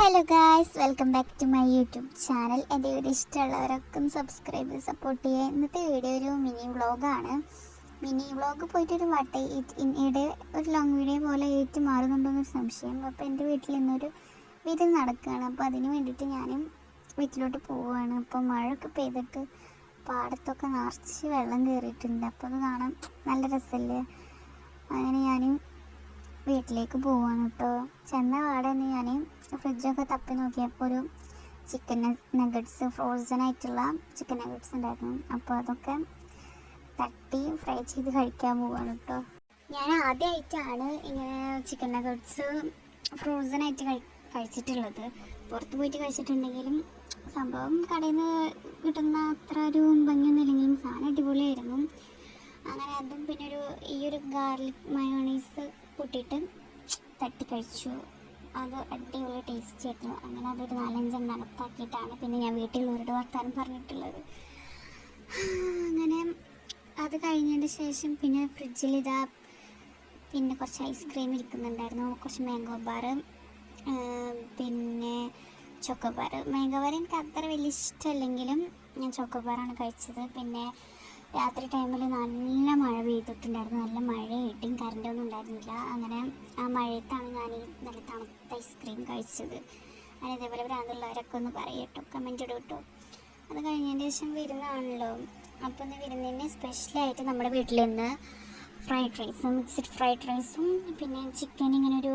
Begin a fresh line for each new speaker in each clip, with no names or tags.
Hello guys welcome back to my YouTube channel എന്റെ video ഇഷ്ടമുള്ളവരൊക്കെ subscribe ചെയ്ത് support ചെയ്യുക. ഇന്നത്തെ വീഡിയോ ഒരു മിനി വ്ളോഗാണ് മിനി വ്ളോഗ് പോയിട്ടൊരു വട്ട ഇടെ ഒരു ലോങ് വീഡിയോ പോലെ ഏറ്റു മാറുന്നുണ്ടോയെന്നൊരു സംശയം. അപ്പോൾ എന്റെ വീട്ടിൽ ഇന്നൊരു വിരുന്ന് നടക്കുകയാണ്. അപ്പോൾ അതിന് വേണ്ടിയിട്ട് ഞാനും വീട്ടിലോട്ട് പോവുകയാണ്. അപ്പോൾ മഴയൊക്കെ പെയ്തിട്ട് പാടത്തൊക്കെ നിറച്ച് വെള്ളം കയറിയിട്ടുണ്ട് അപ്പോൾ അത് കാണാൻ നല്ല രസമല്ലേ? അങ്ങനെ ഞാനും വീട്ടിലേക്ക് പോവാണ് കേട്ടോ ചെന്ന പാടെ തന്നെ ഞാൻ ഫ്രിഡ്ജൊക്കെ തപ്പി നോക്കിയപ്പോൾ ഒരു ചിക്കൻ നഗറ്റ്സ് ഫ്രോസൺ ആയിട്ടുള്ള ചിക്കൻ നഗറ്റ്സ് ഉണ്ടായിരുന്നു. അപ്പോൾ അതൊക്കെ തട്ടി ഫ്രൈ ചെയ്ത് കഴിക്കാൻ പോവാണ് കേട്ടോ ഞാൻ ആദ്യമായിട്ടാണ് ഇങ്ങനെ ചിക്കൻ നഗറ്റ്സ് ഫ്രോസൺ ആയിട്ട് കഴി കഴിച്ചിട്ടുള്ളത്. പുറത്ത് പോയിട്ട് കഴിച്ചിട്ടുണ്ടെങ്കിലും സംഭവം കടയിൽ നിന്ന് കിട്ടുന്ന അത്ര ഒരു ഭംഗിയൊന്നും ഇല്ലെങ്കിലും സാധനം അടിപൊളിയായിരുന്നു. അങ്ങനെ അതും പിന്നെ ഒരു ഈ ഒരു ഗാർലിക് മയോണൈസ് കൂട്ടിയിട്ട് തട്ടി കഴിച്ചു അത് അടിപൊളി ടേസ്റ്റ് ആയിരുന്നു. അങ്ങനെ അതൊരു നാലഞ്ചെണ്ണം നടപ്പാക്കിയിട്ടാണ് പിന്നെ ഞാൻ വീട്ടിലുള്ളവരുടെ വർത്താനം പറഞ്ഞിട്ടുള്ളത്. അങ്ങനെ അത് കഴിഞ്ഞതിന് ശേഷം പിന്നെ ഫ്രിഡ്ജിൽ ഇതാ പിന്നെ കുറച്ച് ഐസ്ക്രീം ഇരിക്കുന്നുണ്ടായിരുന്നു. കുറച്ച് മാംഗോ ബാർ പിന്നെ ചോക്കോബാർ മാംഗോ ബാർ എനിക്ക് അത്ര വലിയ ഇഷ്ടമല്ലെങ്കിലും ഞാൻ ചോക്കോബാറാണ് കഴിച്ചത്. പിന്നെ രാത്രി ടൈമിൽ നല്ല മഴ പെയ്തിട്ടുണ്ടായിരുന്നു. നല്ല മഴ ഇടിയും കറണ്ടൊന്നും ഉണ്ടായിരുന്നില്ല. അങ്ങനെ ആ മഴയത്താണ് ഞാൻ ഈ നല്ല തണുത്ത ഐസ്ക്രീം കഴിച്ചത്. അങ്ങനെ ഇതേപോലെ ഭ്രാന്തുള്ളവരൊക്കെ ഒന്ന് പറയട്ടോ കമന്റ് ഇടും കേട്ടോ അത് കഴിഞ്ഞതിന് ശേഷം വിരുന്നാണല്ലോ. അപ്പോൾ ഇന്ന് വിരുന്നിന് സ്പെഷ്യലായിട്ട് നമ്മുടെ വീട്ടിൽ നിന്ന് ഫ്രൈഡ് റൈസും മിക്സഡ് ഫ്രൈഡ് റൈസും പിന്നെ ചിക്കൻ ഇങ്ങനെ ഒരു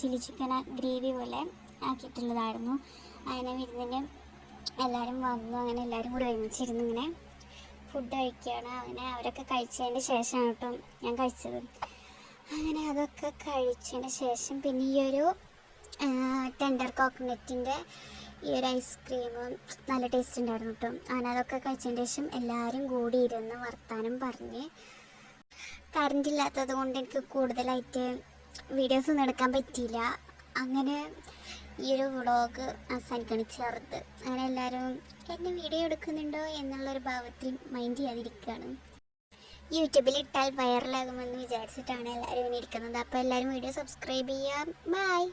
ചില്ലി ചിക്കൻ ഗ്രേവി പോലെ ആക്കിയിട്ടുള്ളതായിരുന്നു. അങ്ങനെ വിരുന്നിന് എല്ലാവരും വന്നു അങ്ങനെ എല്ലാവരും കൂടി ഒരുമിച്ചിരുന്ന് ഇങ്ങനെ ഫുഡ് കഴിക്കുകയാണ്. അങ്ങനെ അവരൊക്കെ കഴിച്ചതിന് ശേഷമാണ് കേട്ടോ ഞാൻ കഴിച്ചത്. അങ്ങനെ അതൊക്കെ കഴിച്ചതിന് ശേഷം പിന്നെ ഈ ഒരു ടെൻഡർ കോക്കനട്ടിന്റെ ഈ ഒരു ഐസ്ക്രീം നല്ല ടേസ്റ്റ് ഉണ്ടായിരുന്നു കേട്ടോ. അങ്ങനെ അതൊക്കെ കഴിച്ചതിന് ശേഷം എല്ലാവരും കൂടി ഇരുന്ന് വർത്താനം പറഞ്ഞ് കറണ്ട് ഇല്ലാത്തത് കൊണ്ട് എനിക്ക് കൂടുതലായിട്ട് വീഡിയോസ് ഒന്നും എടുക്കാൻ പറ്റിയില്ല. അങ്ങനെ ഈ ഒരു വ്ളോഗ് അവസാനിക്കണം ചെറുത് അങ്ങനെ എല്ലാവരും എന്നെ വീഡിയോ എടുക്കുന്നുണ്ടോ? എന്നുള്ളൊരു ഭാവത്തിൽ മൈൻഡ് ചെയ്യാതിരിക്കുകയാണ്. യൂട്യൂബിൽ ഇട്ടാൽ വൈറലാകുമെന്ന് വിചാരിച്ചിട്ടാണ് എല്ലാവരും ഇങ്ങനെ ഇരിക്കുന്നത്. അപ്പോൾ എല്ലാവരും വീഡിയോ സബ്സ്ക്രൈബ് ചെയ്യുക ബൈ